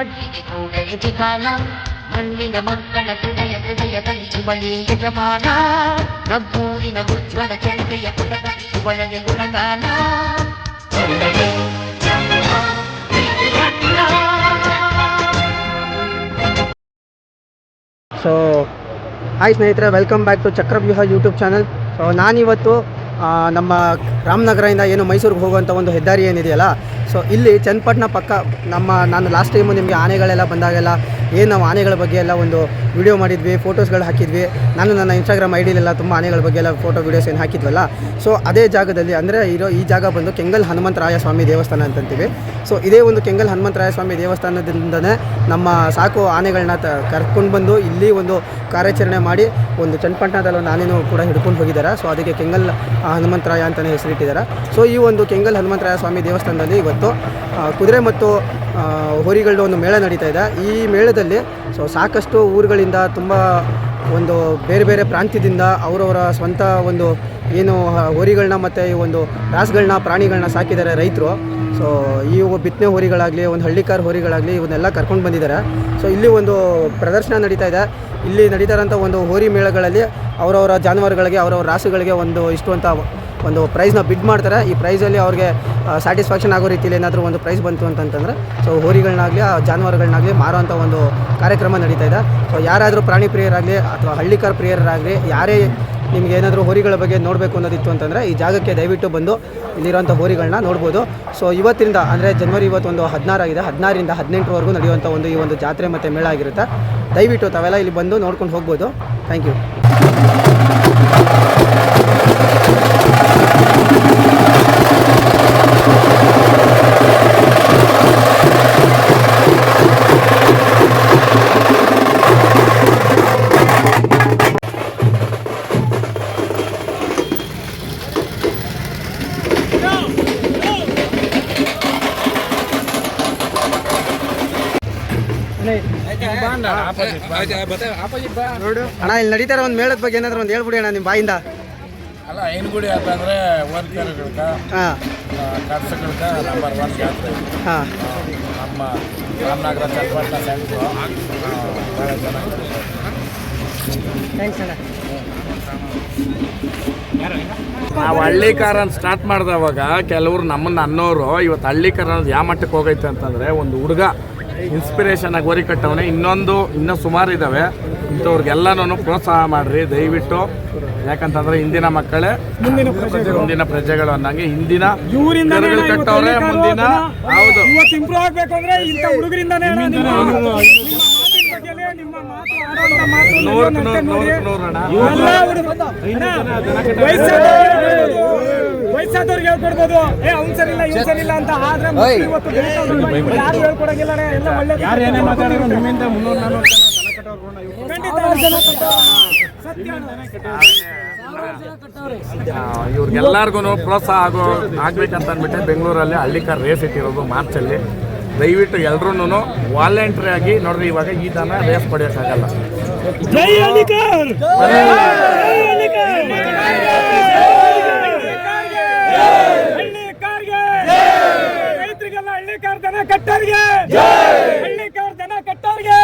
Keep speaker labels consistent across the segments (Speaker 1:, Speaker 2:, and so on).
Speaker 1: ಕಾಲ ಮಣ್ಣಿನ ಮಕ್ಕಳ ಹೃದಯ ಹೃದಯದಲ್ಲಿ ಶಿವನೇ ಯಜಮಾನ ನಮ್ಮೂರಿನ ಉಜ್ವಲ ಚಂದ್ರೆಯ ಪುಟದ ಶಿವನಿಗೆ ಗುಣಗಾನ.
Speaker 2: ಸೊ ಹಾಯ್ ಸ್ನೇಹಿತರೆ welcome back to Chakravyuha YouTube channel so ನಾನಿವತ್ತು ನಮ್ಮ ರಾಮನಗರದಿಂದ ಏನು ಮೈಸೂರಿಗೆ ಹೋಗುವಂಥ ಒಂದು ಹೆದ್ದಾರಿ ಏನಿದೆಯಲ್ಲ ಸೊ ಇಲ್ಲಿ ಚನ್ನಪಟ್ಟಣ ಪಕ್ಕ ನಮ್ಮ ನಾನು ಲಾಸ್ಟ್ ಟೈಮು ನಿಮಗೆ ಆನೆಗಳೆಲ್ಲ ಬಂದಾಗೆಲ್ಲ ಏನು ನಾವು ಆನೆಗಳ ಬಗ್ಗೆ ಎಲ್ಲ ಒಂದು ವಿಡಿಯೋ ಮಾಡಿದ್ವಿ ಫೋಟೋಸ್ಗಳು ಹಾಕಿದ್ವಿ. ನಾನು ನನ್ನ ಇನ್ಸ್ಟಾಗ್ರಾಮ್ ಐ ಡಿಲೆಲ್ಲ ತುಂಬ ಆನೆಗಳ ಬಗ್ಗೆ ಎಲ್ಲ ಫೋಟೋ ವೀಡಿಯೋಸ್ ಏನು ಹಾಕಿದ್ವಲ್ಲ. ಸೊ ಅದೇ ಜಾಗದಲ್ಲಿ ಅಂದರೆ ಇರೋ ಈ ಜಾಗ ಬಂದು ಕೆಂಗಲ್ ಹನುಮಂತರಾಯ ಸ್ವಾಮಿ ದೇವಸ್ಥಾನ ಅಂತಂತೀವಿ. ಸೊ ಇದೇ ಒಂದು ಕೆಂಗಲ್ ಹನುಮಂತರಾಯ ಸ್ವಾಮಿ ದೇವಸ್ಥಾನದಿಂದನೇ ನಮ್ಮ ಸಾಕು ಆನೆಗಳನ್ನ ತ, ಕರ್ಕೊಂಡು ಬಂದು ಇಲ್ಲಿ ಒಂದು ಕಾರ್ಯಾಚರಣೆ ಮಾಡಿ ಒಂದು ಚನ್ನಪಟ್ಟಣದಲ್ಲಿ ಒಂದು ಆನೆನೂ ಕೂಡ ಹಿಡ್ಕೊಂಡು ಹೋಗಿದ್ದಾರೆ ಸೊ ಅದಕ್ಕೆ ಕೆಂಗಲ್ ಹನುಮಂತರಾಯ ಅಂತಲೇ ಹೆಸರಿಟ್ಟಿದ್ದಾರೆ ಸೊ ಈ ಒಂದು ಕೆಂಗಲ್ ಹನುಮಂತರಾಯ ಸ್ವಾಮಿ ದೇವಸ್ಥಾನದಲ್ಲಿ ಇವತ್ತು ಕುದುರೆ ಮತ್ತು ಹೋರಿಗಳದ್ದು ಒಂದು ಮೇಳ ನಡೀತಾ ಇದೆ. ಈ ಮೇಳದಲ್ಲಿ ಸೊ ಸಾಕಷ್ಟು ಊರುಗಳಿಂದ ತುಂಬ ಒಂದು ಬೇರೆ ಬೇರೆ ಪ್ರಾಂತ್ಯದಿಂದ ಅವರವರ ಸ್ವಂತ ಒಂದು ಏನು ಹೋರಿಗಳನ್ನ ಮತ್ತು ಈ ಒಂದು ರಾಸುಗಳನ್ನ ಪ್ರಾಣಿಗಳನ್ನ ಸಾಕಿದ್ದಾರೆ ರೈತರು. ಸೊ ಈ ಬಿತ್ತನೆ ಹೋರಿಗಳಾಗಲಿ, ಒಂದು ಹಳ್ಳಿಕಾರ್ ಹೋರಿಗಳಾಗಲಿ ಇವನ್ನೆಲ್ಲ ಕರ್ಕೊಂಡು ಬಂದಿದ್ದಾರೆ. ಸೊ ಇಲ್ಲಿ ಒಂದು ಪ್ರದರ್ಶನ ನಡೀತಾ ಇದೆ. ಇಲ್ಲಿ ನಡೀತಾ ಇರೋಂಥ ಒಂದು ಹೋರಿ ಮೇಳಗಳಲ್ಲಿ ಅವರವರ ಜಾನುವಾರುಗಳಿಗೆ, ಅವರವರ ರಾಸುಗಳಿಗೆ ಒಂದು ಇಷ್ಟು ಒಂದು ಪ್ರೈಸ್ನ ಬಿಡ್ ಮಾಡ್ತಾರೆ. ಈ ಪ್ರೈಸಲ್ಲಿ ಅವ್ರಿಗೆ ಸ್ಯಾಟಿಸ್ಫ್ಯಾಕ್ಷನ್ ಆಗೋ ರೀತಿಯಲ್ಲಿ ಏನಾದರೂ ಒಂದು ಪ್ರೈಸ್ ಬಂತು ಅಂತಂತಂದರೆ ಸೊ ಹೋರಿಗಳನ್ನಾಗಲಿ, ಆ, ಜಾನುವಾರುಗಳನ್ನಾಗಲಿ ಮಾರೋಂಥ ಒಂದು ಕಾರ್ಯಕ್ರಮ ನಡೀತಾ ಇದೆ. ಸೊ ಯಾರಾದರೂ ಪ್ರಾಣಿ ಪ್ರಿಯರಾಗಲಿ ಅಥವಾ ಹಳ್ಳಿಕಾರ್ ಪ್ರಿಯರಾಗಲಿ, ಯಾರೇ ನಿಮ್ಗೆ ಏನಾದರೂ ಹೋರಿಗಳ ಬಗ್ಗೆ ನೋಡಬೇಕು ಅನ್ನೋದಿತ್ತು ಅಂತಂದರೆ, ಈ ಜಾಗಕ್ಕೆ ದಯವಿಟ್ಟು ಬಂದು ಇಲ್ಲಿರುವಂಥ ಹೋರಿಗಳನ್ನ ನೋಡ್ಬೋದು. ಸೊ ಇವತ್ತಿಂದ, ಅಂದರೆ ಜನವರಿ ಇವತ್ತೊಂದು ಹದಿನಾರಾಗಿದೆ ಹದಿನಾರರಿಂದ ಹದಿನೆಂಟರವರೆಗೂ ನಡೆಯುವಂಥ ಒಂದು ಈ ಒಂದು ಜಾತ್ರೆ ಮತ್ತು ಮೇಳ ಆಗಿರುತ್ತೆ. ದಯವಿಟ್ಟು ತಾವೆಲ್ಲ ಇಲ್ಲಿ ಬಂದು ನೋಡ್ಕೊಂಡು ಹೋಗ್ಬೋದು. ಥ್ಯಾಂಕ್ ಯು ಅಣ್ಣ ಇಲ್ಲಿ ನಡೀತಾರ ಒಂದು ಮೇಳದ ಬಗ್ಗೆ ಏನಾದ್ರು ಒಂದು ಹೇಳ್ಬಿಡಿ ಅಣ್ಣ ನಿಮ್ ಬಾಯಿಂದ.
Speaker 3: ಅಲ್ಲ ಐನಗುಡಿ ಅಂತಂದ್ರೆ ವರ್ಕರ್ಗಳ್ಕ
Speaker 2: ಹಾಂ.
Speaker 3: ಕರ್ಸಗಳ್ಕ ನಂಬರ್ ಒನ್ ಜಾತ್ರೆ. ಇದು.
Speaker 2: ಹಾಂ
Speaker 3: ನಮ್ಮ ರಾಮನಗರ ಚನ್ನಪಟ್ಟಣ ಸೆಂಟ್ರು ಭಾಳ ಚೆನ್ನಾಗಿದೆ
Speaker 2: ಥ್ಯಾಂಕ್ಸ್ ಅಣ್ಣ.
Speaker 3: ನಾವು ಹಳ್ಳಿಕಾರ ಅಂತ ಸ್ಟಾರ್ಟ್ ಮಾಡಿದವಾಗ ಕೆಲವರು ನಮ್ಮನ್ನ ಅನ್ನೋರು ಇವತ್ತು ಹಳ್ಳಿಕಾರ ಅನ್ನೋದು ಯಾವ ಮಟ್ಟಕ್ಕೆ ಹೋಗೈತೆ ಅಂತಂದರೆ ಒಂದು ಹುಡುಗ. ಇನ್ಸ್ಪಿರೇಷನ್ ಆಗಿ ಓರಿ ಕಟ್ಟವನೆ. ಇನ್ನೊಂದು ಇನ್ನೂ ಸುಮಾರು ಇದ್ದಾವೆ ಇಂಥವ್ರಿಗೆಲ್ಲನೂ ಪ್ರೋತ್ಸಾಹ ಮಾಡಿರಿ ದಯವಿಟ್ಟು. ಯಾಕಂತಂದ್ರೆ ಹಿಂದಿನ ಮಕ್ಕಳೇ ಮುಂದಿನ ಪ್ರಜೆಗಳು. ಅನ್ನಂಗೆ ಹಿಂದಿನ
Speaker 4: ಇವರಿಂದ
Speaker 3: ಕಟ್ಟವ್ರೆ ಮುಂದಿನ ಹೌದು.
Speaker 4: ಇವತ್ತು ಇಂಪ್ರೂವ್ ಆಗಬೇಕು ಅಂದ್ರೆ ಇಂಥ ಹುಡುಗರಿಂದಾನೇ
Speaker 3: ನೂರಕ್ಕೆ ನೂರು. ನೂರಕ್ಕೆ ನೂರು ಅಣ್ಣ.
Speaker 4: ಸರಿ ಅಂತ ಆದ್ರೆ ಇವತ್ತು ಬೆಳೀತಾವ್ರೆ. ಯಾರು ಹೇಳ್ಕೊಡಂಗಿಲ್ಲ ಅಣ್ಣ. ಎಲ್ಲ ಒಳ್ಳೆ ಯಾರು ಏನೇ ಮಾತಾಡಿದ್ರು ನಿಮ್ಮಿಂದ ಖಂಡಿತ ಸತ್ಯ.
Speaker 3: ಇವ್ರಿಗೆಲ್ಲರಿಗೂ ಪ್ರೋತ್ಸಾಹ ಆಗೋ ಆಗ್ಬೇಕಂತ ಅಂದ್ಬಿಟ್ಟೆ ಬೆಂಗಳೂರಲ್ಲಿ ಹಳ್ಳಿಕಾರ್ ರೇಸ್ ಇಟ್ಟಿರೋದು ಮಾರ್ಚಲ್ಲಿ. ದಯವಿಟ್ಟು ಎಲ್ರೂ ವಾಲಂಟ್ರಿ ಆಗಿ ನೋಡ್ರಿ ಇವಾಗ ಈ ದನ ರೇಸ್ ಪಡೆಯೋಕ್ಕಾಗಲ್ಲ.
Speaker 4: ಜೈ ಹಳ್ಳಿಕರ್ ಹಳ್ಳಿಕಾರ್ಗೆ ರೈತರಿಗೆಲ್ಲ ಜನ ದನ ಹಳ್ಳಿಕಾರ ಜನ ದನ ಕಟ್ಟೋರ್ಗೆ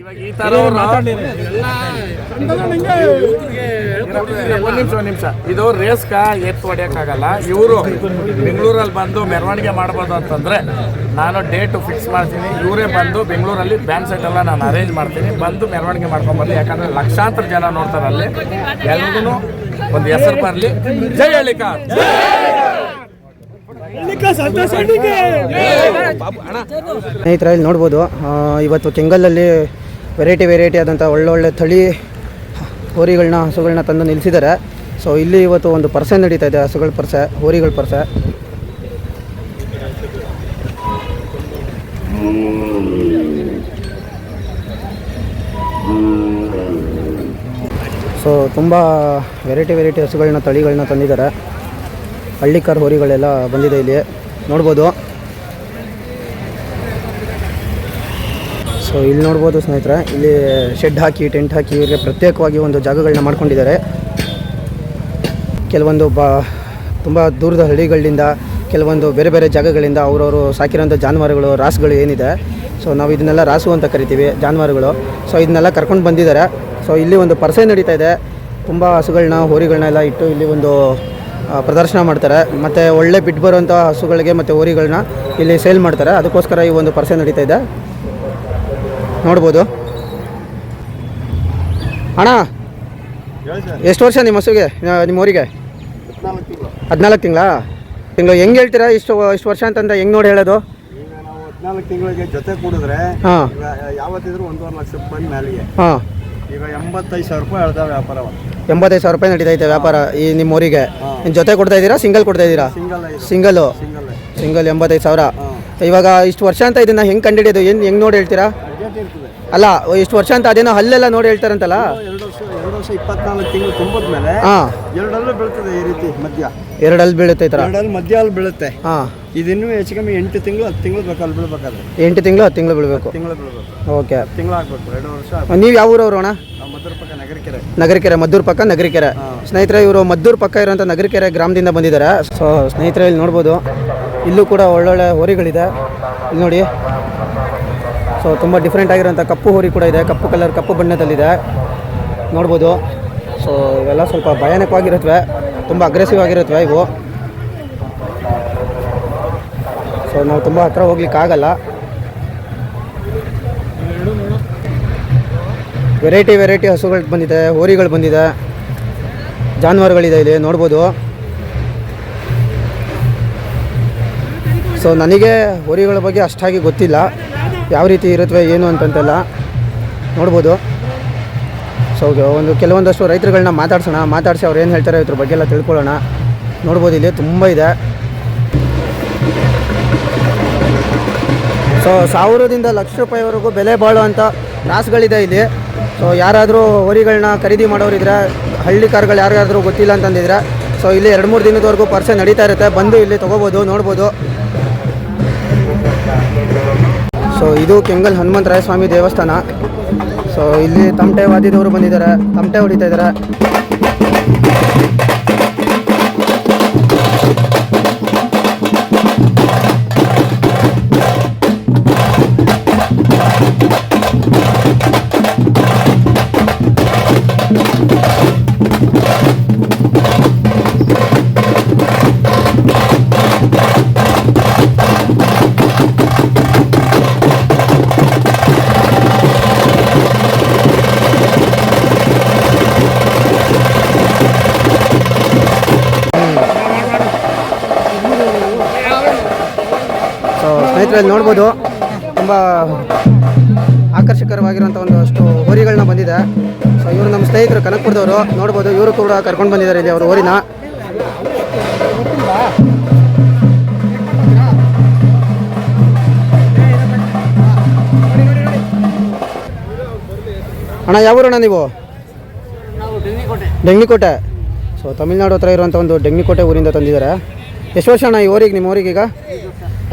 Speaker 3: ಇವಾಗ ಈ ತರ ಒಂದು ನಿಮಿಷ ಒಂದು ನಿಮಿಷ. ಇದು ರೇಸ್ಕ ಎತ್ತು ಆಗಲ್ಲ ಇವರು ಬೆಂಗಳೂರಲ್ಲಿ ಬಂದು ಮೆರವಣಿಗೆ ಮಾಡ್ಬೋದು ಅಂತಂದ್ರೆ ನಾನು ಡೇಟ್ ಫಿಕ್ಸ್ ಮಾಡ್ತೀನಿ. ಇವರೇ ಬಂದು ಬೆಂಗಳೂರಲ್ಲಿ ಬ್ಯಾನ್ ಸೆಟ್ ಎಲ್ಲ ನಾನು ಅರೇಂಜ್ ಮಾಡ್ತೀನಿ. ಬಂದು ಮೆರವಣಿಗೆ ಮಾಡ್ಕೊಂಡ್ಬರ್ಲಿ ಯಾಕಂದ್ರೆ ಲಕ್ಷಾಂತರ ಜನ ನೋಡ್ತಾರೆ ಅಲ್ಲಿ. ಎಲ್ರಿಗೂ ಒಂದು ಹೆಸರು ಬರಲಿ. ಜೈ ಹಳ್ಳಿಕಾರ್.
Speaker 2: ಸ್ನೇಹಿತರೆ, ಇಲ್ಲಿ ನೋಡ್ಬೋದು ಇವತ್ತು ಕೆಂಗಲಲ್ಲಿ ವೆರೈಟಿ ವೆರೈಟಿ ಆದಂಥ ಒಳ್ಳೊಳ್ಳೆ ತಳಿ ಹೋರಿಗಳನ್ನ ಹಸುಗಳನ್ನ ತಂದು ನಿಲ್ಲಿಸಿದ್ದಾರೆ ಸೊ ಇಲ್ಲಿ ಇವತ್ತು ಒಂದು ಪರ್ಸೆ ನಡೀತಾ ಇದೆ, ಹಸುಗಳ ಪರ್ಸೆ, ಹೋರಿಗಳ ಪರ್ಸೆ. ಸೊ ತುಂಬ ವೆರೈಟಿ ವೆರೈಟಿ ಹಸುಗಳನ್ನ ತಳಿಗಳನ್ನ ತಂದಿದ್ದಾರೆ. ಹಳ್ಳಿಕಾರ್ ಹೋರಿಗಳೆಲ್ಲ ಬಂದಿದೆ ಇಲ್ಲಿ. ನೋಡ್ಬೋದು. ಸೊ ಇಲ್ಲಿ ನೋಡ್ಬೋದು ಸ್ನೇಹಿತರೆ, ಇಲ್ಲಿ ಶೆಡ್ ಹಾಕಿ ಟೆಂಟ್ ಹಾಕಿ, ಇವರಿಗೆ ಪ್ರತ್ಯೇಕವಾಗಿ ಒಂದು ಜಾಗಗಳನ್ನ ಮಾಡ್ಕೊಂಡಿದ್ದಾರೆ. ಕೆಲವೊಂದು ಬ, ತುಂಬ ದೂರದ ಹಳ್ಳಿಗಳಿಂದ, ಕೆಲವೊಂದು ಬೇರೆ ಬೇರೆ ಜಾಗಗಳಿಂದ ಅವರವರು ಸಾಕಿರೋಂಥ ಜಾನುವಾರುಗಳು, ರಾಸುಗಳು ಏನಿದೆ. ಸೊ ನಾವು ಇದನ್ನೆಲ್ಲ ರಾಸು ಅಂತ ಕರಿತೀವಿ, ಜಾನುವಾರುಗಳು. ಸೊ ಇದನ್ನೆಲ್ಲ ಕರ್ಕೊಂಡು ಬಂದಿದ್ದಾರೆ. ಸೊ ಇಲ್ಲಿ ಒಂದು ಪರ್ಸೆ ನಡೀತಾ ಇದೆ. ತುಂಬ ಹಸುಗಳನ್ನ ಹೋರಿಗಳನ್ನೆಲ್ಲ ಇಟ್ಟು ಇಲ್ಲಿ ಒಂದು ಪ್ರದರ್ಶನ ಮಾಡ್ತಾರೆ. ಮತ್ತು ಒಳ್ಳೆ ಬಿಟ್ಟು ಬರುವಂಥ ಹಸುಗಳಿಗೆ ಮತ್ತು ಓರಿಗಳನ್ನ ಇಲ್ಲಿ ಸೇಲ್ ಮಾಡ್ತಾರೆ. ಅದಕ್ಕೋಸ್ಕರ ಈ ಒಂದು ಪರ್ಸೆ ನಡೀತಾ ಇದೆ. ನೋಡ್ಬೋದು. ಅಣ್ಣ ಎಷ್ಟು ವರ್ಷ ನಿಮ್ಮ ಹಸುಗೆ ನಿಮ್ಮ ಊರಿಗೆ ಹದಿನಾಲ್ಕು ತಿಂಗಳ? ತಿಂಗಳು ಹೆಂಗೆ ಹೇಳ್ತೀರಾ? ಇಷ್ಟು ಇಷ್ಟು ವರ್ಷ ಅಂತಂದ್ರೆ ಹೆಂಗೆ ನೋಡಿ ಹೇಳೋದು?
Speaker 5: ಹದಿನಾಲ್ಕು ತಿಂಗಳಿಗೆ ಜೊತೆ ಕೂಡಿದ್ರೆ
Speaker 2: ಹಾಂ.
Speaker 5: ಯಾವತ್ತಿದ್ರು ಒಂದೂವರೆ ಲಕ್ಷ ರೂಪಾಯಿ ಮೇಲೆ
Speaker 2: ಹಾಂ.
Speaker 5: ಈಗ ಎಂಬತ್ತೈದು ಸಾವಿರ ರೂಪಾಯಿ ಹೇಳ್ದ ವ್ಯಾಪಾರ
Speaker 2: ಎಂಬತ್ತೈದು ಸಾವಿರ ರೂಪಾಯಿ ನಡೀತೈತೆ ವ್ಯಾಪಾರ ಈ ನಿಮ್ಮ ಊರಿಗೆ. ನಿಮ್ಮ ಜೊತೆ ಕೊಡ್ತಾ ಇದ್ದೀರಾ? ಸಿಂಗಲ್ ಕೊಡ್ತಾ ಇದ್ದೀರಾ?
Speaker 5: Single single.
Speaker 2: ಎಂಬತ್ತೈದು ಸಾವಿರ. ಇವಾಗ ಇಷ್ಟು ವರ್ಷ ಅಂತ ಇದನ್ನ ಹೆಂಗೆ ಕಂಡಿಡಿಯೋದು ಏನು ಹೆಂಗೆ ನೋಡಿ ಹೇಳ್ತೀರಾ? ಅಲ್ಲ ಇಷ್ಟು ವರ್ಷ ಅಂತ ಅದೇನೋ ಹಲ್ಲೆಲ್ಲ ನೋಡಿ ಹೇಳ್ತಾರಂತಲ್ಲ?
Speaker 5: ಎರಡು ವರ್ಷ ಇಪ್ಪತ್ನಾಲ್ಕು ತಿಂಗಳು ತುಂಬಿದ ಮೇಲೆ
Speaker 2: ಹಾಂ.
Speaker 5: ಎರಡಲ್ಲೂ ಬೀಳ್ತದೆ ಈ ರೀತಿ ಮಧ್ಯ
Speaker 2: ಎರಡಲ್ಲಿ ಬೀಳುತ್ತೆ ಈ ಥರ
Speaker 5: ಎರಡಲ್ಲಿ ಮಧ್ಯ ಅಲ್ಲಿ ಬೀಳುತ್ತೆ.
Speaker 2: ಹಾಂ.
Speaker 5: ಇದಿನ್ನೂ ಹೆಚ್ಚು ಕಮ್ಮಿ ಎಂಟು ತಿಂಗಳು ಹತ್ತು ತಿಂಗಳು ಬೇಕಲ್ಲಿ ಬೀಳ್ಬೇಕಾದ್ರೆ.
Speaker 2: ಎಂಟು ತಿಂಗಳು ಹತ್ತು ತಿಂಗಳು ಬೀಳಬೇಕು.
Speaker 5: ತಿಂಗಳು ಬೀಳ್ಬೇಕು.
Speaker 2: ಓಕೆ.
Speaker 5: ತಿಂಗಳು ಆಗ್ಬೇಕು ಎರಡು ವರ್ಷ
Speaker 2: ನೀವು ಯಾವ ಊರವ್ರು ಅಣ್ಣ?
Speaker 5: ನಾವು ಮದ್ರ ಪಕ್ಕ ನಗರಕೆರೆ.
Speaker 2: ನಗರಕೆರೆ ಮದ್ದೂರು ಪಕ್ಕ ನಗರಕೆರೆ. ಸ್ನೇಹಿತರೆ ಇವರು ಮದ್ದೂರು ಪಕ್ಕ ಇರುವಂಥ ನಗರಕೆರೆ ಗ್ರಾಮದಿಂದ ಬಂದಿದ್ದಾರೆ. ಸೊ ಸ್ನೇಹಿತರೆ ಇಲ್ಲಿ ನೋಡ್ಬೋದು. ಇಲ್ಲೂ ಕೂಡ ಒಳ್ಳೊಳ್ಳೆ ಹೋರಿಗಳಿದೆ. ಇಲ್ಲಿ ನೋಡಿ. ಸೊ ತುಂಬ ಡಿಫ್ರೆಂಟ್ ಆಗಿರೋಂಥ ಕಪ್ಪು ಹೋರಿ ಕೂಡ ಇದೆ. ಕಪ್ಪು ಕಲರ್ ಕಪ್ಪು ಬಣ್ಣದಲ್ಲಿದೆ. ನೋಡ್ಬೋದು. ಸೊ ಇವೆಲ್ಲ ಸ್ವಲ್ಪ ಭಯಾನಕವಾಗಿರುತ್ತವೆ ತುಂಬ ಅಗ್ರೆಸಿವ್ ಆಗಿರುತ್ತವೆ ಇವು. ಸೊ ನಾವು ತುಂಬ ಹತ್ರ ಹೋಗ್ಲಿಕ್ಕೆ ಆಗಲ್ಲ. ವೆರೈಟಿ ವೆರೈಟಿ ಹಸುಗಳು ಬಂದಿದೆ, ಹೋರಿಗಳು ಬಂದಿದೆ. ಜಾನುವಾರುಗಳಿದೆ ಇಲ್ಲಿ, ನೋಡ್ಬೋದು. ಸೊ ನನಗೆ ಹೋರಿಗಳ ಬಗ್ಗೆ ಅಷ್ಟಾಗಿ ಗೊತ್ತಿಲ್ಲ. ಯಾವ ರೀತಿ ಇರುತ್ತವೆ ಏನು ಅಂತಂತೆಲ್ಲ ನೋಡ್ಬೋದು. ಸೊ, ಒಂದು ಕೆಲವೊಂದಷ್ಟು ರೈತರುಗಳನ್ನ ಮಾತಾಡ್ಸೋಣ, ಮಾತಾಡಿಸಿ ಅವ್ರು ಏನು ಹೇಳ್ತಾರೆ ಇದ್ರ ಬಗ್ಗೆ ಎಲ್ಲ ತಿಳ್ಕೊಳ್ಳೋಣ. ನೋಡ್ಬೋದು ಇಲ್ಲಿ ತುಂಬ ಇದೆ. ಸೊ, ಸಾವಿರದಿಂದ ಲಕ್ಷ ರೂಪಾಯಿವರೆಗೂ ಬೆಲೆ ಬಾಳುವಂಥ ರಾಸುಗಳಿದೆ ಇಲ್ಲಿ. ಸೊ, ಯಾರಾದರೂ ಹೊರಿಗಳನ್ನ ಖರೀದಿ ಮಾಡೋರಿದ್ರೆ, ಹಳ್ಳಿ ಕಾರ್ಗಳು ಯಾರಿಗಾದ್ರೂ ಗೊತ್ತಿಲ್ಲ ಅಂತಂದಿದ್ರೆ, ಸೊ, ಇಲ್ಲಿ ಎರಡು ಮೂರು ದಿನದವರೆಗೂ ಪರ್ಸೆ ನಡೀತಾ ಇರುತ್ತೆ. ಬಂದು ಇಲ್ಲಿ ತೊಗೋಬೋದು, ನೋಡ್ಬೋದು. ಸೊ, ಇದು ಕೆಂಗಲ್ ಹನುಮಂತರಾಯ ಸ್ವಾಮಿ ದೇವಸ್ಥಾನ. ಸೊ ಇಲ್ಲಿ ತಮಟೆ ವಾದಿದವರು ಬಂದಿದ್ದಾರೆ. ತಮಟೆ ಹೊಡಿತಾ ಇದ್ದಾರೆ. ಇಲ್ಲಿ ನೋಡ್ಬೋದು. ತುಂಬ ಆಕರ್ಷಕರವಾಗಿರುವಂಥ ಒಂದು ಅಷ್ಟು ಹೋರಿಗಳನ್ನ ಬಂದಿದೆ. ಸೊ ಇವರು ನಮ್ಮ ಸ್ನೇಹಿತರು ಕನಕಪುರದವರು. ನೋಡ್ಬೋದು, ಇವರು ಕೂಡ ಕರ್ಕೊಂಡು ಬಂದಿದ್ದಾರೆ ಇಲ್ಲಿ ಅವರು ಹೋರಿನ. ಅಣ್ಣ, ಯಾವ ಊರಣ್ಣ ನೀವು? ಡೆಂಗ್ನಿಕೋಟೆ ಸೊ ತಮಿಳ್ನಾಡು ಹತ್ರ ಇರುವಂಥ ಒಂದು ಡೆಂಗ್ನಿಕೋಟೆ ಊರಿಂದ ತಂದಿದ್ದಾರೆ. ಎಷ್ಟು ವರ್ಷ ಅಣ್ಣ ಈ ಊರಿಗೆ ನಿಮ್ಮ ಊರಿಗೆ ಈಗ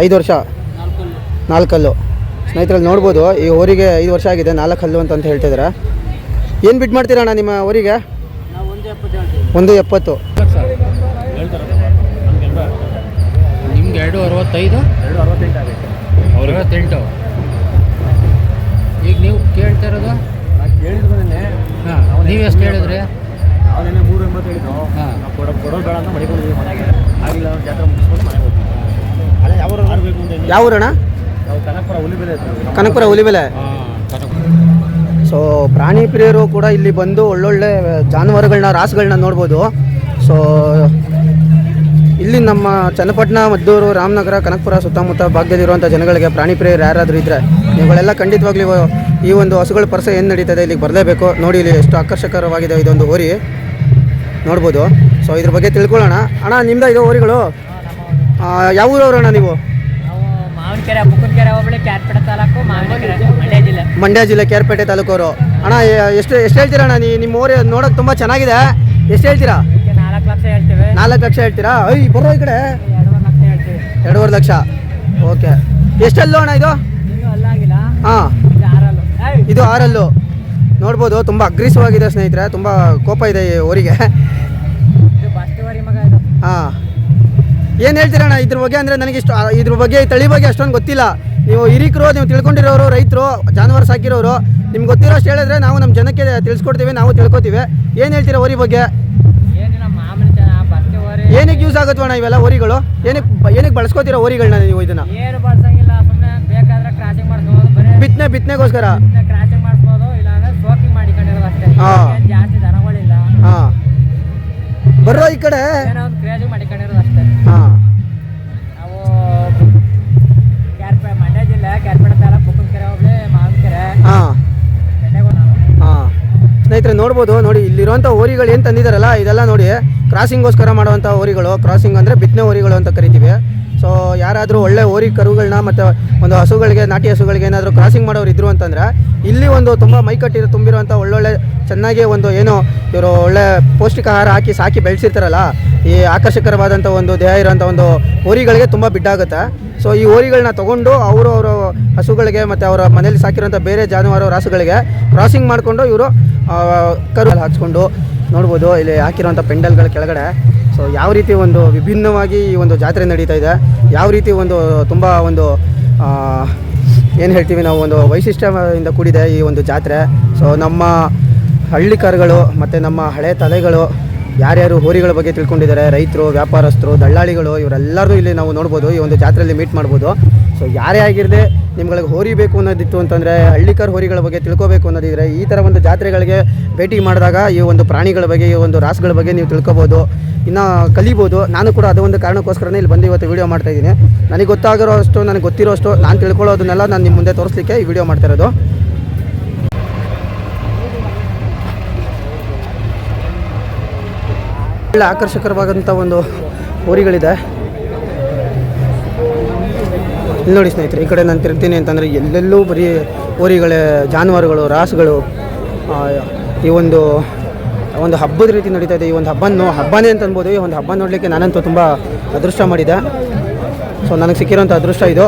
Speaker 2: ಐದು ವರ್ಷ. ನಾಲ್ಕಲ್ಲು. ಸ್ನೇಹಿತರಲ್ಲಿ ನೋಡ್ಬೋದು ಈ ಊರಿಗೆ ಐದು ವರ್ಷ ಆಗಿದೆ ನಾಲ್ಕು ಹಲ್ಲು ಅಂತ ಅಂತ ಹೇಳ್ತಿದ್ದಾರೆ ಏನು ಬಿಟ್ಟು ಮಾಡ್ತೀರಣ್ಣ ನಿಮ್ಮ ಊರಿಗೆ? ಒಂದು ಎಪ್ಪತ್ತು.
Speaker 6: ನಿಮ್ಗೆ ಎರಡು ಅರವತ್ತೈದು?
Speaker 3: ಎರಡು ಅರವತ್ತೆಂಟು.
Speaker 6: ಈಗ ನೀವು ಕೇಳ್ತಾ ಇರೋದು? ಹಾಂ ನೀವು ಎಷ್ಟು ಹೇಳಿದ್ರಿ?
Speaker 3: ಮೂರು ಎಂಬತ್ತು
Speaker 6: ಹಾಂ.
Speaker 3: ನಾವು ಕೊಡೋ ಕೊಡೋ ಬೇಡ ಅಂತ ಮಡಿಕೊಂಡಿದ್ದೀವಿ ಮನೆಗೆ. ಆಗಿಲ್ಲ ಅವ್ರ ಜಾತ್ರೆ ಮುಗಿಸ್ಕೊಂಡು ಮನೆಗೆ ಹೋಗ್ತೀವಿ. ಅದೇ ಯಾವ
Speaker 2: ಊರಣ್ಣ?
Speaker 3: ಕನಕಪುರ ಹುಲಿಬೆಲೆ ಬೆಲೆ
Speaker 2: ಕನಕಪುರ ಹುಲಿಬೆಲೆ ಸೊ ಪ್ರಾಣಿ ಪ್ರಿಯರು ಕೂಡ ಇಲ್ಲಿ ಬಂದು ಒಳ್ಳೊಳ್ಳೆ ಜಾನುವಾರುಗಳನ್ನ ರಾಸುಗಳನ್ನ ನೋಡ್ಬೋದು. ಸೊ ಇಲ್ಲಿ ನಮ್ಮ ಚನ್ನಪಟ್ಟಣ ಮದ್ದೂರು ರಾಮನಗರ ಕನಕಪುರ ಸುತ್ತಮುತ್ತ ಭಾಗದಲ್ಲಿರುವಂಥ ಜನಗಳಿಗೆ ಪ್ರಾಣಿ ಪ್ರಿಯರು ಯಾರಾದರೂ ಇದ್ದರೆ ನೀವುಗಳೆಲ್ಲ ಖಂಡಿತವಾಗ್ಲಿ ಈ ಒಂದು ಹಸುಗಳ ಪರ್ಸೆ ಏನು ನಡೀತದೆ ಇಲ್ಲಿಗೆ ಬರಲೇಬೇಕು. ನೋಡಿ ಇಲ್ಲಿ ಎಷ್ಟು ಆಕರ್ಷಕರವಾಗಿದೆ ಇದೊಂದು ಹೋರಿ. ನೋಡ್ಬೋದು. ಸೊ ಇದ್ರ ಬಗ್ಗೆ ತಿಳ್ಕೊಳ್ಳೋಣ. ಅಣ್ಣ ನಿಮ್ದ ಇದು ಹೋರಿಗಳು? ಯಾವ ಊರವ್ರು ಅಣ್ಣ ನೀವು
Speaker 7: ನಾವು? ಮಾವಿನಕೆರೆ ಬುಕ್ಕನಕೆರೆ ಹೋಬಳಿ ಕ್ಯಾರ್ಪೇಟೆ ತಾಲೂಕು ಮಾವಿನಕೆರೆ ಮಂಡ್ಯ ಜಿಲ್ಲೆ.
Speaker 2: ಮಂಡ್ಯ ಜಿಲ್ಲೆ ಕೇರ್ಪೇಟೆ ತಾಲೂಕವರು. ಅಣ್ಣ ಎಷ್ಟು ಎಷ್ಟು ಹೇಳ್ತೀರಾ ಅಣ್ಣ ನೀ ನಿಮ್ಮ ಊರು ನೋಡೋಕೆ ತುಂಬ ಚೆನ್ನಾಗಿದೆ. ಎಷ್ಟು ಹೇಳ್ತೀರಾ?
Speaker 7: ನಾಲ್ಕು ಲಕ್ಷ ಹೇಳ್ತೀವಿ.
Speaker 2: ನಾಲ್ಕು ಲಕ್ಷ ಹೇಳ್ತೀರಾ? ಐ ಬರೋ ಈ ಕಡೆ.
Speaker 7: ಎರಡೂವರೆ ಲಕ್ಷ
Speaker 2: ಓಕೆ. ಎಷ್ಟೆಲ್ಲೋ ಅಣ್ಣ ಇದು? ಹಾಂ.
Speaker 7: ಇದು ಆರಲ್ಲು.
Speaker 2: ನೋಡ್ಬೋದು ತುಂಬ ಅಗ್ರೆಸಿವ್ ಸ್ನೇಹಿತರೆ. ತುಂಬ ಕೋಪ ಇದೆ ಈ ಊರಿಗೆ. ಹಾಂ. ಏನು ಹೇಳ್ತೀರಣ್ಣ? ಇದ್ರ ಬಗ್ಗೆ ಅಂದರೆ ನನಗೆ ಇಷ್ಟು ಇದ್ರ ಬಗ್ಗೆ ತಳಿ ಬಗ್ಗೆ ಅಷ್ಟೊಂದು ಗೊತ್ತಿಲ್ಲ. ನೀವು ಹಿರಿಕರು ನೀವು ತಿಳ್ಕೊಂಡಿರೋರು ರೈತರು ಜಾನುವಾರು ಸಾಕಿರೋರು ನಿಮ್ಗೆ ಗೊತ್ತಿರೋ ಅಷ್ಟು ಹೇಳಿದ್ರೆ ನಾವು ನಮ್ಮ ಜನಕ್ಕೆ ತಿಳಿಸ್ಕೊಡ್ತೀವಿ ನಾವು ತಿಳ್ಕೊತೀವಿ. ಏನು ಹೇಳ್ತೀರಾ ಹೋರಿ ಬಗ್ಗೆ? ಏನಕ್ಕೆ ಯೂಸ್ ಆಗುತ್ತವಣ್ಣ ಇವೆಲ್ಲ ಹೋರಿಗಳು? ಏನಕ್ಕೆ ಏನಕ್ಕೆ ಬಳಸ್ಕೋತೀರಾ ಹೋರಿಗಳನ್ನ ನೀವು ಇದನ್ನ?
Speaker 7: ಬರೀ
Speaker 2: ಬಿತ್ತನೆ ಬಿತ್ತನೆಗೋಸ್ಕರ ಹಾ. ಬರ್ರೋ ಈ ಕಡೆ. ನೋಡ್ಬೋದು, ನೋಡಿ ಇಲ್ಲಿರುವಂಥ ಹೋರಿಗಳು ಏನು ತಂದಿದ್ದಾರಲ್ಲ ಇದೆಲ್ಲ ನೋಡಿ ಕ್ರಾಸಿಂಗೋಸ್ಕರ ಮಾಡುವಂಥ ಹೋರಿಗಳು. ಕ್ರಾಸಿಂಗ್ ಅಂದರೆ ಬಿತ್ತನೆ ಹೋರಿಗಳು ಅಂತ ಕರಿತೀವಿ. ಸೊ ಯಾರಾದರೂ ಒಳ್ಳೆ ಹೋರಿ ಕರುಗಳನ್ನ ಮತ್ತು ಒಂದು ಹಸುಗಳಿಗೆ, ನಾಟಿ ಹಸುಗಳಿಗೆ ಏನಾದರೂ ಕ್ರಾಸಿಂಗ್ ಮಾಡೋರು ಇದ್ರು ಅಂತಂದರೆ, ಇಲ್ಲಿ ಒಂದು ತುಂಬ ಮೈಕಟ್ಟಿರೋ ತುಂಬಿರುವಂಥ ಒಳ್ಳೊಳ್ಳೆ ಚೆನ್ನಾಗಿ ಒಂದು ಏನು ಇವರು ಒಳ್ಳೆ ಪೌಷ್ಟಿಕ ಆಹಾರ ಹಾಕಿ ಸಾಕಿ ಬೆಳೆಸಿರ್ತಾರಲ್ಲ, ಈ ಆಕರ್ಷಕರವಾದಂಥ ಒಂದು ದೇಹ ಇರೋಂಥ ಒಂದು ಹೋರಿಗಳಿಗೆ ತುಂಬ ಬಿಡ್ಡಾಗುತ್ತೆ ಸೊ ಈ ಹೋರಿಗಳನ್ನ ತೊಗೊಂಡು ಅವರು ಅವರ ಹಸುಗಳಿಗೆ ಮತ್ತು ಅವರ ಮನೇಲಿ ಸಾಕಿರೋಂಥ ಬೇರೆ ಜಾನುವಾರು ರಾಸುಗಳಿಗೆ ಕ್ರಾಸಿಂಗ್ ಮಾಡಿಕೊಂಡು ಇವರು ಕರು ಹಾಕ್ಸ್ಕೊಂಡು ನೋಡ್ಬೋದು, ಇಲ್ಲಿ ಹಾಕಿರುವಂಥ ಪೆಂಡಲ್ಗಳ ಕೆಳಗಡೆ. ಸೊ ಯಾವ ರೀತಿ ಒಂದು ವಿಭಿನ್ನವಾಗಿ ಈ ಒಂದು ಜಾತ್ರೆ ನಡೀತಾ ಇದೆ, ಯಾವ ರೀತಿ ಒಂದು ತುಂಬ ಒಂದು ಏನು ಹೇಳ್ತೀವಿ ನಾವು, ಒಂದು ವೈಶಿಷ್ಟ್ಯದಿಂದ ಕೂಡಿದೆ ಈ ಒಂದು ಜಾತ್ರೆ. ಸೊ ನಮ್ಮ ಹಳ್ಳಿಕಾರಗಳು ಮತ್ತು ನಮ್ಮ ಹಳೆ ತಲೆಗಳು ಯಾರ್ಯಾರು ಹೋರಿಗಳ ಬಗ್ಗೆ ತಿಳ್ಕೊಂಡಿದ್ದಾರೆ, ರೈತರು, ವ್ಯಾಪಾರಸ್ಥರು, ದಳ್ಳಾಳಿಗಳು ಇವರೆಲ್ಲರೂ ಇಲ್ಲಿ ನಾವು ನೋಡ್ಬೋದು, ಈ ಒಂದು ಜಾತ್ರೆಯಲ್ಲಿ ಮೀಟ್ ಮಾಡ್ಬೋದು. ಸೊ ಯಾರೇ ಆಗಿರದೆ ನಿಮ್ಗಳಿಗೆ ಹೋರಿ ಬೇಕು ಅನ್ನೋದಿತ್ತು ಅಂತಂದರೆ ಹಳ್ಳಿಕರ್ ಹೋರಿಗಳ ಬಗ್ಗೆ ತಿಳ್ಕೋಬೇಕು ಅನ್ನೋದಿದ್ರೆ ಈ ಥರ ಒಂದು ಜಾತ್ರೆಗಳಿಗೆ ಭೇಟಿ ಮಾಡಿದಾಗ ಈ ಒಂದು ಪ್ರಾಣಿಗಳ ಬಗ್ಗೆ, ಈ ಒಂದು ರಾಸುಗಳ ಬಗ್ಗೆ ನೀವು ತಿಳ್ಕೊಬೋದು, ಇನ್ನು ಕಲಿಬೋದು. ನಾನು ಕೂಡ ಅದು ಒಂದು ಕಾರಣಕ್ಕೋಸ್ಕರನೇ ಇಲ್ಲಿ ಬಂದು ಇವತ್ತು ವೀಡಿಯೋ ಮಾಡ್ತಾಯಿದ್ದೀನಿ ನನಗೆ ಗೊತ್ತಾಗಿರೋ ಅಷ್ಟು, ನನಗೆ ಗೊತ್ತಿರೋ ಅಷ್ಟು ನಾನು ತಿಳ್ಕೊಳ್ಳೋದನ್ನೆಲ್ಲ ನಾನು ನಿಮ್ಮ ಮುಂದೆ ತೋರಿಸ್ಲಿಕ್ಕೆ ಈ ವಿಡಿಯೋ ಮಾಡ್ತಾ ಇರೋದು. ಒಳ್ಳೆ ಆಕರ್ಷಕರವಾದಂಥ ಒಂದು ಊರಿಗಳಿದೆ ಇಲ್ಲಿ ನೋಡಿ ಸ್ನೇಹಿತರೆ, ಈ ಕಡೆ ನಾನು ತಿರ್ತೀನಿ ಅಂತಂದರೆ ಎಲ್ಲೆಲ್ಲೂ ಬರೀ ಹೋರಿಗಳೇ, ಜಾನುವಾರುಗಳು, ರಾಸುಗಳು ಈ ಒಂದು ಒಂದು ಹಬ್ಬದ ರೀತಿ ನಡೀತಾ ಇದೆ. ಈ ಒಂದು ಹಬ್ಬನ ಹಬ್ಬನೇ ಅಂತ ಅನ್ಬೋದು. ಈ ಒಂದು ಹಬ್ಬ ನೋಡಲಿಕ್ಕೆ ನಾನಂತೂ ತುಂಬ ಅದೃಷ್ಟ ಮಾಡಿದೆ. ಸೊ ನನಗೆ ಸಿಕ್ಕಿರೋಂಥ ಅದೃಷ್ಟ ಇದು.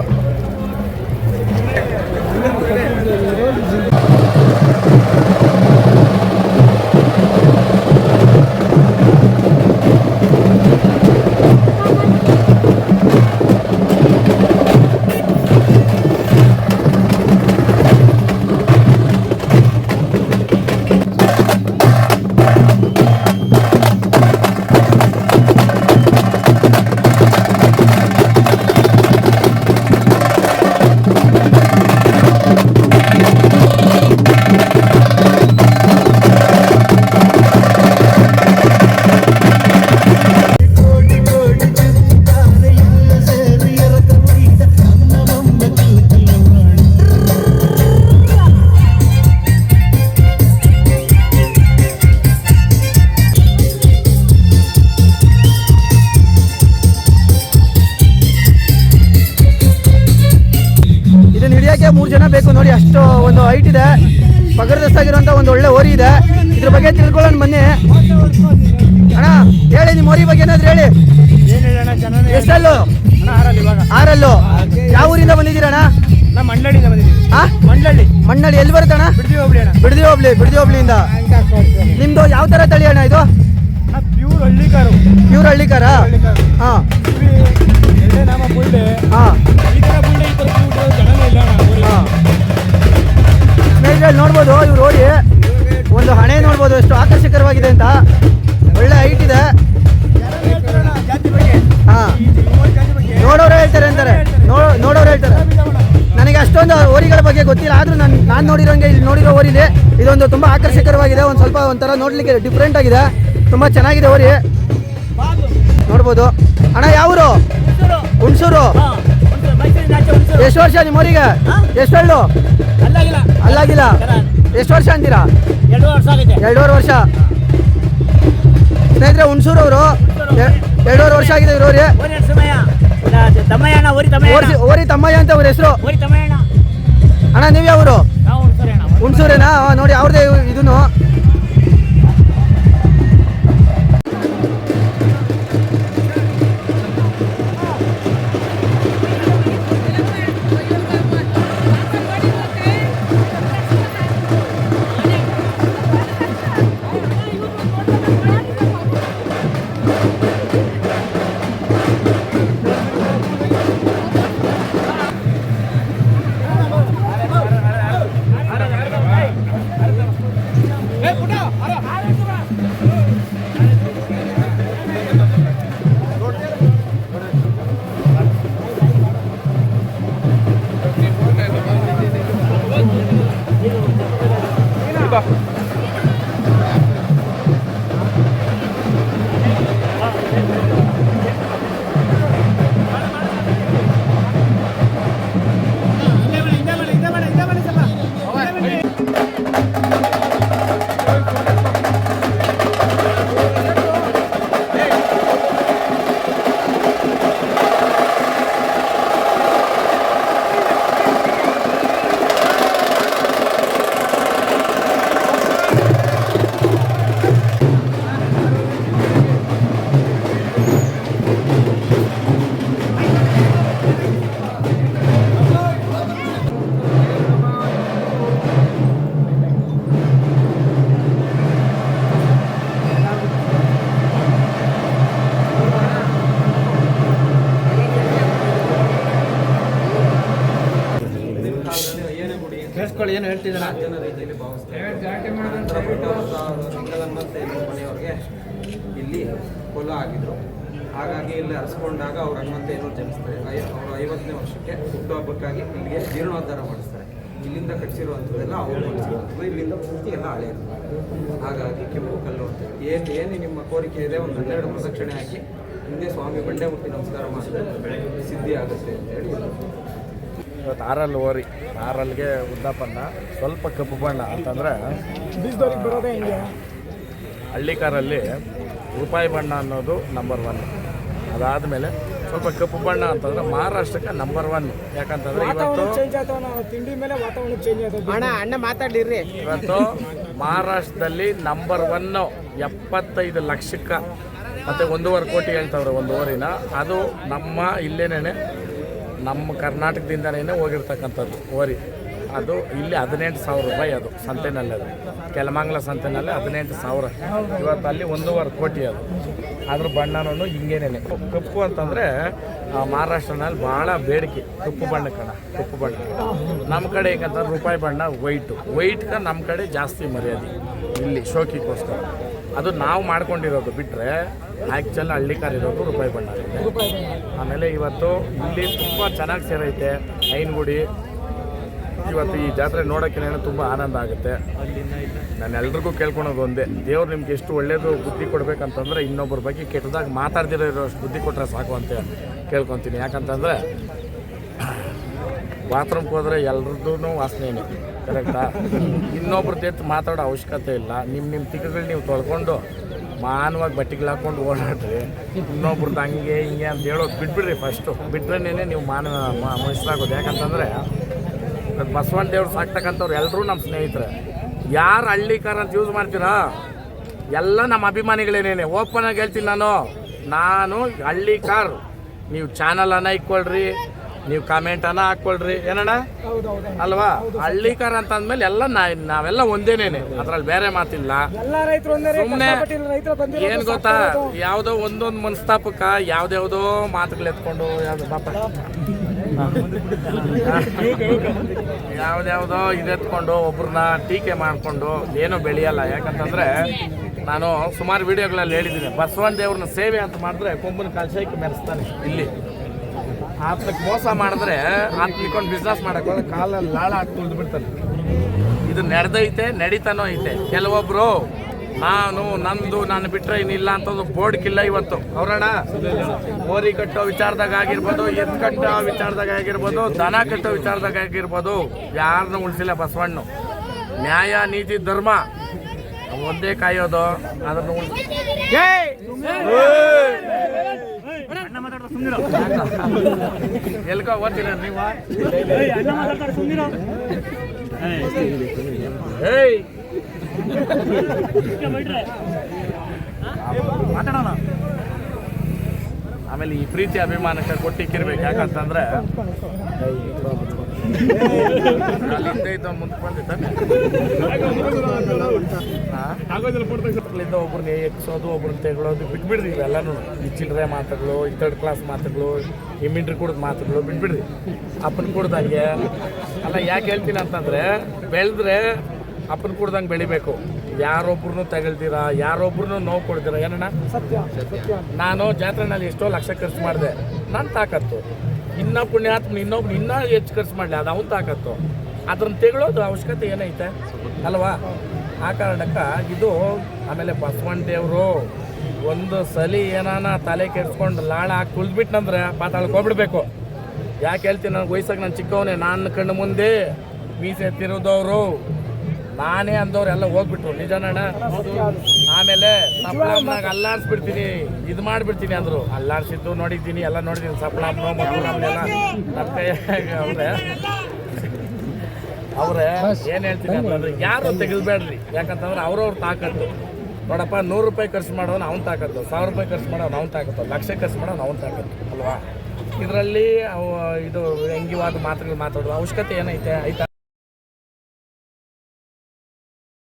Speaker 2: ಬೇಕು ನೋಡಿ ಅಷ್ಟು ಒಂದು ಹೈಟ್ ಇದೆ. ಪಗರ್ದಸ್ತಾಗಿರುವಂಥ ಒಂದು ಒಳ್ಳೆ ಓರಿ ಇದೆ. ಇದ್ರ ಬಗ್ಗೆ ತಿಳ್ಕೊಳ್ಳೋಣ ಬನ್ನಿ. ಅಣ್ಣ ಹೇಳಿ ನಿಮ್ಮ ಓರಿ ಬಗ್ಗೆ ಏನಾದ್ರು ಹೇಳಿ. ಎಷ್ಟಲ್ಲು? ಆರಲ್ಲು. ಯಾವ ಊರಿಂದ ಬಂದಿದ್ದೀರಣ್ಣ
Speaker 4: ಮಂಡಳಿಯಿಂದ ಬಂದಿದ್ದೀವಿ ಮಂಡಳಿ
Speaker 2: ಮಣ್ಣಳ್ಳಿ ಎಲ್ಲಿ ಬರುತ್ತಣ್ಣ
Speaker 4: ಬಿಡದಿ ಹೋಗ್ಲಿ ಅಣ್ಣ.
Speaker 2: ಬಿಡದಿ ಹೋಗ್ಲಿ ಬಿಡದಿ ಹೋಬ್ಳಿಯಿಂದ. ನಿಮ್ದು ಯಾವ ಥರ ತಳಿ ಅಣ್ಣ ಇದು?
Speaker 4: ಪ್ಯೂರ್ ಹಳ್ಳಿಕಾರು.
Speaker 2: ಪ್ಯೂರ್ ಹಳ್ಳಿಕಾರ? ಹಾಂ.
Speaker 4: ಎರಡೇ ನಾಮ ಬುಲ್ಡೆ
Speaker 2: ಹಾಂ.
Speaker 4: ಈ ಥರ ಬುಲ್ಡೆ ಈ ಥರ ಬುಲ್ಡೆ ಜನನೇ ಇಲ್ಲ
Speaker 2: ನಾನು ನೋಡಿರೋಂಗೆ ಇಲ್ಲಿ ನೋಡಿರೋ ಓರಿಲಿ ಇದೊಂದು ತುಂಬ ಆಕರ್ಷಕರವಾಗಿದೆ. ಒಂದು ಸ್ವಲ್ಪ ಒಂಥರ ನೋಡ್ಲಿಕ್ಕೆ ಡಿಫ್ರೆಂಟ್ ಆಗಿದೆ. ತುಂಬ ಚೆನ್ನಾಗಿದೆ ಓರಿ ನೋಡ್ಬೋದು. ಅಣ್ಣ ಯಾವೂರು? ಹುಣಸೂರು. ಎಷ್ಟು ವರ್ಷ ನಿಮ್ಮ ಊರಿಗೆ? ಎಷ್ಟು ಹೇಳು
Speaker 4: ಅಲ್ಲಾಗಿಲ್ಲ.
Speaker 2: ಎಷ್ಟು ವರ್ಷ ಅಂತೀರಾ?
Speaker 4: ಎರಡು ವರ್ಷ ಆಗಿದೆ
Speaker 2: ಎರಡೂವರೆ ವರ್ಷ. ಸ್ನೇಹಿತರೆ ಅವರು. ಎರಡೂವರೆ ವರ್ಷ ಆಗಿದೆ ಇವ್ರವ್ರಿ
Speaker 4: ಓರಿ
Speaker 2: ತಮ್ಮಯ್ಯ ಅಂತ ಅವ್ರ ಹೆಸರು. ಅಣ್ಣ ನೀವು ಯಾವರು? ಹುಣಸೂರೇನಾ? ನೋಡಿ ಅವ್ರದೇ ಇದನ್ನು
Speaker 8: ಇಲ್ಲಿ ಹರಿಸ್ಕೊಂಡಾಗ ಅವ್ರ ಹನುಮಂತ ಏನೋ ಜನಿಸ್ತಾರೆ. ಐ ಅವರು ಐವತ್ತನೇ ವರ್ಷಕ್ಕೆ ಹುಟ್ಟುಹಬ್ಬಕ್ಕಾಗಿ ಇಲ್ಲಿಗೆ ಜೀರ್ಣೋದ್ಧಾರ ಮಾಡಿಸ್ತಾರೆ. ಇಲ್ಲಿಂದ ಕಟ್ಟಿಸಿರುವಂಥದ್ದೆಲ್ಲ ಅವ್ರು ಮಾಡಿಸಿರುವಂಥದ್ದು ಇಲ್ಲಿಂದ ಪೂರ್ತಿ ಎಲ್ಲ ಹಳೆಯದು ಹಾಗಾಗಿ ಕೆಂಪು ಕಲ್ಲು ಅಂತ. ಏನು ಏನು ನಿಮ್ಮ ಕೋರಿಕೆ ಇದೆ? ಒಂದು ಹನ್ನೆರಡು ಪ್ರದಕ್ಷಿಣೆ ಹಾಕಿ ಹಿಂದೆ ಸ್ವಾಮಿ ಬಂಡೆ ಮುಟ್ಟಿ ನಮಸ್ಕಾರ ಮಾಡಿದ್ರೆ ಸಿದ್ಧಿ ಆಗುತ್ತೆ ಅಂತ ಹೇಳಿ.
Speaker 3: ಇವತ್ತು ಆರಲ್ಲಿ ಓರಿ ಆರಲ್ಗೆ ಉದ್ದಪ್ಪನ್ನ ಸ್ವಲ್ಪ ಕಪ್ಪು ಬಣ್ಣ ಅಂತಂದರೆ ಹಳ್ಳಿಕಾರಲ್ಲಿ ರೂಪಾಯಿ ಬಣ್ಣ ಅನ್ನೋದು ನಂಬರ್ ಒನ್ ಅದಾದಮೇಲೆ ಸ್ವಲ್ಪ ಕಪ್ಪು ಬಣ್ಣ ಅಂತಂದ್ರೆ ಮಹಾರಾಷ್ಟ್ರಕ್ಕೆ ನಂಬರ್ ಒನ್ ಯಾಕಂತಂದ್ರೆ ಇವತ್ತು
Speaker 4: ವಾತಾವರಣ ಚೇಂಜ್ ಆಯ್ತಾವ ನಾವು ತಿಂಡಿ ಮೇಲೆ ವಾತಾವರಣ ಚೇಂಜ್ ಆಯ್ತದ ಅಣ್ಣ ಅಣ್ಣ ಮಾತಾಡ್ಲಿರಿ
Speaker 3: ಇವತ್ತು ಮಹಾರಾಷ್ಟ್ರದಲ್ಲಿ ನಂಬರ್ ಒನ್ನು ಎಪ್ಪತ್ತೈದು ಲಕ್ಷಕ್ಕೆ ಮತ್ತು ಒಂದೂವರೆ ಕೋಟಿ ಹೇಳ್ತವ್ರೆ ಒಂದು ಓರಿನ ಅದು ನಮ್ಮ ಇಲ್ಲೇನೇ ನಮ್ಮ ಕರ್ನಾಟಕದಿಂದನೇ ಹೋಗಿರ್ತಕ್ಕಂಥದ್ದು ಓರಿ ಅದು ಇಲ್ಲಿ ಹದಿನೆಂಟು ಸಾವಿರ ರೂಪಾಯಿ ಅದು ಸಂತೆನಲ್ಲಿ ಅದು. ಕೆಲಮಂಗ್ಲ ಸಂತೆನಲ್ಲಿ ಹದಿನೆಂಟು ಸಾವಿರ. ಇವತ್ತು ಅಲ್ಲಿ ಒಂದೂವರೆ ಕೋಟಿ ಅದು. ಅದ್ರ ಬಣ್ಣನೂ ಹಿಂಗೇನೆ ಕಪ್ಪು ಅಂತಂದರೆ ಮಹಾರಾಷ್ಟ್ರನಲ್ಲಿ ಭಾಳ ಬೇಡಿಕೆ. ಕಪ್ಪು ಬಣ್ಣ ಕಣ ಕಪ್ಪು ಬಣ್ಣ. ನಮ್ಮ ಕಡೆ ಹೇಗಂತಂದ್ರೆ ರೂಪಾಯಿ ಬಣ್ಣ ವೈಟು. ವೈಟ್ಗೆ ನಮ್ಮ ಕಡೆ ಜಾಸ್ತಿ ಮರ್ಯಾದೆ. ಇಲ್ಲಿ ಶೋಕಿಗೋಸ್ಕರ. ಅದು ನಾವು ಮಾಡ್ಕೊಂಡಿರೋದು ಬಿಟ್ಟರೆ ಆ್ಯಕ್ಚುಲ್ ಹಳ್ಳಿಕಾರ್ ಇರೋದು ರೂಪಾಯಿ ಬಣ್ಣ. ಆಮೇಲೆ ಇವತ್ತು ಇಲ್ಲಿ ತುಂಬ ಚೆನ್ನಾಗಿ ಸೇರೈತೆ. ಐನಗುಡಿ ಇವತ್ತು ಈ ಜಾತ್ರೆ ನೋಡೋಕ್ಕೆ ತುಂಬ ಆನಂದ ಆಗುತ್ತೆ. ನಾನು ಎಲ್ರಿಗೂ ಕೇಳ್ಕೊಳೋದು ಒಂದೇ. ದೇವ್ರು ನಿಮ್ಗೆ ಎಷ್ಟು ಒಳ್ಳೇದು ಬುದ್ಧಿ ಕೊಡ್ಬೇಕಂತಂದ್ರೆ ಇನ್ನೊಬ್ಬರ ಬಗ್ಗೆ ಕೆಟ್ಟದಾಗ ಮಾತಾಡ್ದಿರೋ ಇರೋಷ್ಟು ಬುದ್ಧಿ ಕೊಟ್ಟರೆ ಸಾಕು ಅಂತ ಕೇಳ್ಕೊತೀನಿ. ಯಾಕಂತಂದರೆ ಬಾತ್ರೂಮ್ಗೆ ಹೋದ್ರೆ ಎಲ್ರದ್ದು ವಾಸನೆನೇ, ಕರೆಕ್ಟಾ? ಇನ್ನೊಬ್ರದ್ದು ಎತ್ತು ಮಾತಾಡೋ ಅವಶ್ಯಕತೆ ಇಲ್ಲ. ನಿಮ್ಮ ನಿಮ್ಮ ತಿಕ್ಕಗಳು ನೀವು ತೊಳ್ಕೊಂಡು ಮಾನವಾಗಿ ಬಟ್ಟೆಗಳು ಹಾಕ್ಕೊಂಡು ಓಡಾಡ್ರಿ. ಇನ್ನೊಬ್ರದ್ದು ಹಂಗೆ ಹಿಂಗೆ ಅಂತ ಹೇಳೋದು ಬಿಟ್ಬಿಡ್ರಿ ಫಸ್ಟು ಬಿಟ್ಟರೆ ನೀವು ಮಾನವ ಮನಸ್ಸಾಗೋದು ಯಾಕಂತಂದರೆ ಬಸವಣ್ಣ ದೇವ್ರು ಸಾಕ್ತಕ್ಕಂಥವ್ರು ಎಲ್ಲರೂ ನಮ್ಮ ಸ್ನೇಹಿತರೆ. ಯಾರು ಹಳ್ಳಿ ಕಾರ್ ಅಂತ ಯೂಸ್ ಮಾಡ್ತೀರಾ? ಎಲ್ಲ ನಮ್ಮ ಅಭಿಮಾನಿಗಳೇನೇನೆ. ಓಪನ್ ಆಗಿ ಹೇಳ್ತೀನಿ ನಾನು. ನಾನು ಹಳ್ಳಿ ಕಾರ್ ನೀವು ಚಾನಲ್ ಅನ್ನ ಇಕ್ಕೊಳ್ರಿ ನೀವು ಕಮೆಂಟ್ ಅನ್ನ ಹಾಕ್ಕೊಳ್ರಿ ಏನಣ್ಣ? ಅಲ್ವಾ? ಹಳ್ಳಿ ಕಾರ್ ಅಂತ ಅಂದ್ಮೇಲೆ ಎಲ್ಲ ನಾ- ನಾವೆಲ್ಲ ಒಂದೇನೇನೆ. ಅದ್ರಲ್ಲಿ ಬೇರೆ ಮಾತಿಲ್ಲ. ಸುಮ್ಮನೆ ಏನ್ ಗೊತ್ತಾ? ಯಾವುದೋ ಒಂದೊಂದು ಮನಸ್ತಾಪಕ್ಕ ಯಾವ್ದ್ಯಾವ್ದೋ ಮಾತುಗಳು ಎತ್ಕೊಂಡು ಯಾವ್ದು ಪಾಪ. ಯಾವ್ದ್ಯಾವ್ದೋ ಇದೆತ್ಕೊಂಡು ಒಬ್ರನ್ನ ಟೀಕೆ ಮಾಡಿಕೊಂಡು ಏನೂ ಬೆಳೆಯಲ್ಲ. ಯಾಕಂತಂದ್ರೆ ನಾನು ಸುಮಾರು ವಿಡಿಯೋಗಳಲ್ಲಿ ಹೇಳಿದ್ದೀನಿ, ಬಸವಣ್ಣ ದೇವ್ರನ್ನ ಸೇವೆ ಅಂತ ಮಾಡಿದ್ರೆ ಕೊಂಬನ ಕಾಲ್ಶೈಕೆ ಮೆರೆಸ್ತಾನೆ ಇಲ್ಲಿ. ಆತ್ಮಕ್ಕೆ ಮೋಸ ಮಾಡಿದ್ರೆ ಆತ್ಮಿಕೊಂಡು ಬಿಸ್ನೆಸ್ ಮಾಡಕ್ಕೆ ಹೋದ್ರೆ ಕಾಲಲ್ಲಿ ಲಾಳ ಹಾಕಿ ತುಳಿದು ಬಿಡ್ತಾನೆ ಇದು ನಡೆದೈತೆ, ನಡೀತಾನೋ ಐತೆ. ಕೆಲವೊಬ್ರು ನಾನು ನಂದು ನಾನು ಬಿಟ್ರೆ ಏನಿಲ್ಲ ಅಂತದ್ದು ಬೋರ್ಡ್ಗಿಲ್ಲ ಇವತ್ತು. ಅವರಣ ಮೋರಿ ಕಟ್ಟೋ ವಿಚಾರದಾಗ ಆಗಿರ್ಬೋದು ಎತ್ ಕಟ್ಟೋ ವಿಚಾರದಾಗ ಆಗಿರ್ಬೋದು ದನ ಕಟ್ಟೋ ವಿಚಾರದಾಗ ಆಗಿರ್ಬೋದು ಯಾರನ್ನೂ ಉಳಿಸಿಲ್ಲ ಬಸವಣ್ಣು. ನ್ಯಾಯ ನೀತಿ ಧರ್ಮ ಒಂದೇ ಕಾಯೋದು ಅದನ್ನು ಉಳ್ಸಿ. ಎಲ್ಕೋ ಓದ್ತೀರ ನೀವು? ಏಯ್! ಮಾತಾಡೋಣ. ಆಮೇಲೆ ಈ ಪ್ರೀತಿ ಅಭಿಮಾನಕ್ಕೆ ಕೊಟ್ಟಿಕ್ಕಿರ್ಬೇಕು ಯಾಕಂತಂದ್ರೆ ಇದ್ದ ಮುಂದೆ ಬಂದಿದ್ದಾನೆ ಅಲ್ಲಿಂದ ಒಬ್ರನ್ನ ಎಕ್ಸೋದು ಒಬ್ರನ್ನ ತೆಗಳೋದು, ಬಿಟ್ಬಿಡ್ರಿ ಇವೆಲ್ಲನೂ. ಈ ಚಿಲ್ಲರೆ ಮಾತುಗಳು, ಈ ಥರ್ಡ್ ಕ್ಲಾಸ್ ಮಾತುಗಳು, ಈ ಮಿಂಟ್ರಿ ಕುಡ್ದ ಮಾತುಗಳು ಬಿಟ್ಬಿಡ್ರಿ. ಅಪ್ಪನ ಕುಡ್ದಂಗೆ. ಅಲ್ಲ, ಯಾಕೆ ಹೇಳ್ತೀನಿ ಅಂತಂದ್ರೆ ಬೆಳೆದ್ರೆ ಅಪ್ಪನ ಕುಡ್ದಂಗೆ ಬೆಳಿಬೇಕು. ಯಾರೊಬ್ರನ್ನೂ ತಗೊಳ್ತೀರಾ ಯಾರೊಬ್ರು ನೋವು ಕೊಡ್ತೀರಾ ಏನಣ್ಣ?
Speaker 4: ಸತ್ಯ
Speaker 3: ನಾನು ಜಾತ್ರೆನಲ್ಲಿ ಎಷ್ಟೋ ಲಕ್ಷ ಖರ್ಚು ಮಾಡಿದೆ. ನನ್ನ ತಾಕತ್ತು. ಇನ್ನೂ ಪುಣ್ಯಾತ್ಮ ಇನ್ನೊಬ್ರು ಇನ್ನೂ ಹೆಚ್ಚು ಖರ್ಚು ಮಾಡಲಿ ಅದು ಅವನು ತಾಕತ್ತು. ಅದನ್ನ ತೆಗಳೋದು ಅವಶ್ಯಕತೆ ಏನೈತೆ? ಅಲ್ವಾ? ಆ ಕಾರಣಕ್ಕೆ ಇದು ಆಮೇಲೆ ಬಸವಣ್ಣ ದೇವರು ಒಂದು ಸಲಿ ಏನಾನ ತಲೆ ಕೆಡ್ಸ್ಕೊಂಡು ಲಾಳ ಹಾಕಿ ತುಳಿದ್ಬಿಟ್ನಂದ್ರೆ ಪಾತಾಳಕ್ಕೆ ಹೋಗ್ಬಿಡ್ಬೇಕು. ಯಾಕೆ ಹೇಳ್ತೀನಿ ನನಗೆ ವಯಸ್ಸಾಗಿ ನಾನು ಚಿಕ್ಕವನೇ ನಾನು ಕಣ್ಣು ಮುಂದೆ ಮೀಸೆ ತಿರುದವರು. ನಾನೇ ಅಂದವ್ರು ಎಲ್ಲ ಹೋಗ್ಬಿಟ್ರು. ನಿಜನಣ್ಣ ಆಮೇಲೆ ಸಪ್ಲಾಮ್ನಾಗ ಅಲ್ಲಾಡ್ಸ್ಬಿಡ್ತೀನಿ ಇದು ಮಾಡಿಬಿಡ್ತೀನಿ ಅಂದರು. ಅಲ್ಲಾಡ್ಸಿದ್ದು ನೋಡಿದ್ದೀನಿ, ಎಲ್ಲ ನೋಡಿದ್ದೀನಿ. ಸಪ್ಲಾಮ್ನು ಮಕ್ಕಳನ್ನೆಲ್ಲ ನನ್ನ ಕೈಯಾಗ ಅವ್ರೆ. ಅವ್ರೆ, ಏನು ಹೇಳ್ತೀನಿ ಅಂತಂದ್ರೆ ಯಾರು ತೆಗಿಲ್ಬೇಡ್ರಿ ಯಾಕಂತಂದ್ರೆ ಅವ್ರವ್ರ ತಾಕತ್ತು. ನೋಡಪ್ಪ, ನೂರು ರೂಪಾಯಿ ಖರ್ಚು ಮಾಡೋನು ಅವ್ನು ತಾಕತ್ತು. ಸಾವಿರ ರೂಪಾಯಿ ಖರ್ಚು ಮಾಡೋನು ಅವ್ನು ತಾಕತ್ತು. ಲಕ್ಷ ಖರ್ಚು ಮಾಡೋನು ಅವ್ನು ತಾಕತ್ತು, ಅಲ್ವಾ? ಇದರಲ್ಲಿ ಇದು ವ್ಯಂಗ್ಯವಾದ ಮಾತುಗಳು ಮಾತಾಡೋದು ಅವಶ್ಯಕತೆ ಏನೈತೆ? ಆಯ್ತಾ